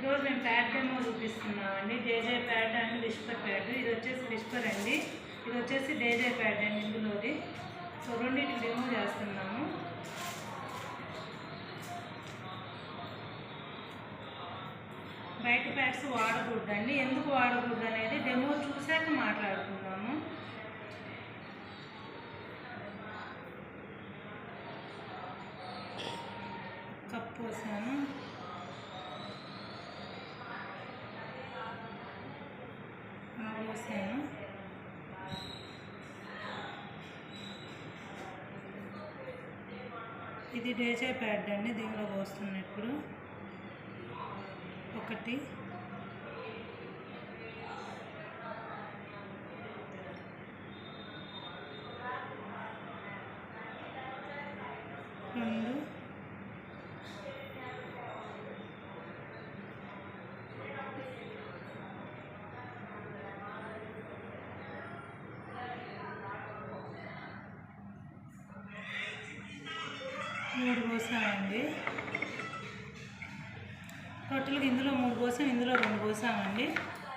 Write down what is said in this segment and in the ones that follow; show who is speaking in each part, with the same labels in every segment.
Speaker 1: ఈరోజు మేము pad demo చూపిస్తున్నామండి DJ pad and whisper pad ఇది వచ్చేసి విస్పర్ అండి ఇది వచ్చేసి డేజే ప్యాడ్ అండి ఇందులోది. సో రెండింటిని డెమో చేస్తున్నాము. బయట ప్యాడ్స్ వాడకూడదండి. ఎందుకు వాడకూడదు అనేది డెమో చూశాక మాట్లాడుకుందాము. కప్పు పోసాను ఆ పోసాను ఇది డేజే ప్యాడ్ అండి దీనిలో పోస్తున్నా ఇప్పుడు ఒకటి. రెండు. మూడు పోసామండి. టోటల్గా ఇందులో మూడు పోసాం ఇందులో రెండు పోసామండి.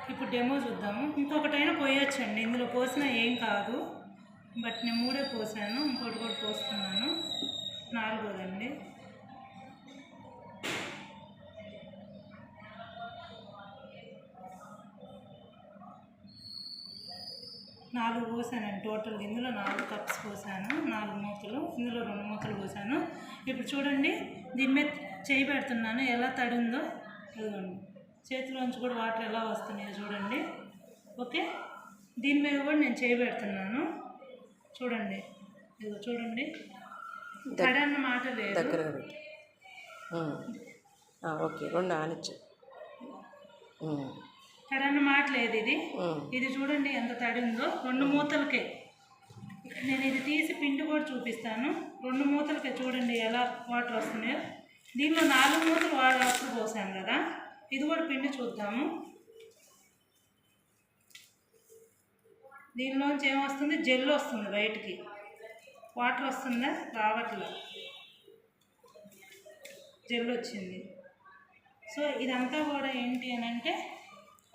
Speaker 1: ఇప్పుడు డెమో చూద్దాము. ఇంకొకటైనా పోయొచ్చండి. ఇందులో పోసినా ఏం కాదు. బట్ నేను మూడే పోసాను ఇంకోటి కూడా పోస్తున్నాను. నాలుగు పోసానండి టోటల్ ఇందులో నాలుగు కప్స్ పోసాను నాలుగు మూతలు ఇందులో రెండు మూతలు పోసాను. ఇప్పుడు చూడండి దీని మీద చేయి పెడుతున్నాను. ఎలా తడి ఉందో చేతిలోంచి కూడా వాటర్ ఎలా వస్తున్నాయో చూడండి. ఓకే? దీని మీద కూడా నేను చేయి పెడుతున్నాను. చూడండి. ఇదిగో చూడండి. తడి అన్న మాట లేదు.
Speaker 2: దగ్గరగా ఓకే. రెండు ఆనిచ్చు
Speaker 1: అన్న మాట లేదు ఇది. ఇది చూడండి ఎంత తడి ఉందో రెండు మూతలకే. నేను ఇది తీసి పిండి కూడా చూపిస్తాను. రెండు మూతలకే చూడండి ఎలా వాటర్ వస్తున్నాయో. దీనిలో నాలుగు మూతలు వాటర్ పోసాను కదా. ఇది కూడా పిండి చూద్దాము. దీనిలోంచి ఏమొస్తుంది జెల్ వస్తుంది బయటికి. వాటర్ వస్తుందా? రావట్లే. జెల్ వచ్చింది. సో ఇదంతా కూడా ఏంటి అని అంటే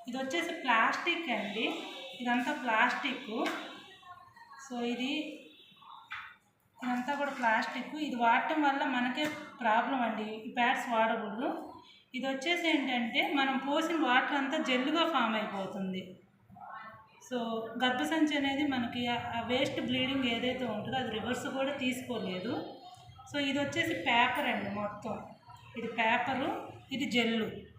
Speaker 1: ఇది వచ్చేసి ప్లాస్టిక్ అండి. ఇదంతా ప్లాస్టిక్. సో ఇది ఇదంతా కూడా ప్లాస్టిక్. ఇది వాడటం వల్ల మనకే ప్రాబ్లం అండి. ఈ ప్యాడ్స్ వాడకూడదు. ఇది వచ్చేసి ఏంటంటే మనం పోసిన వాటర్ అంతా జెల్లుగా ఫామ్ అయిపోతుంది. సో గర్భసంచి అనేది మనకి ఆ వేస్ట్ బ్లీడింగ్ ఏదైతే ఉంటుందో అది రివర్స్ కూడా తీసుకోలేదు. సో ఇది వచ్చేసి పేపర్ అండి మొత్తం. ఇది పేపరు ఇది జెల్లు.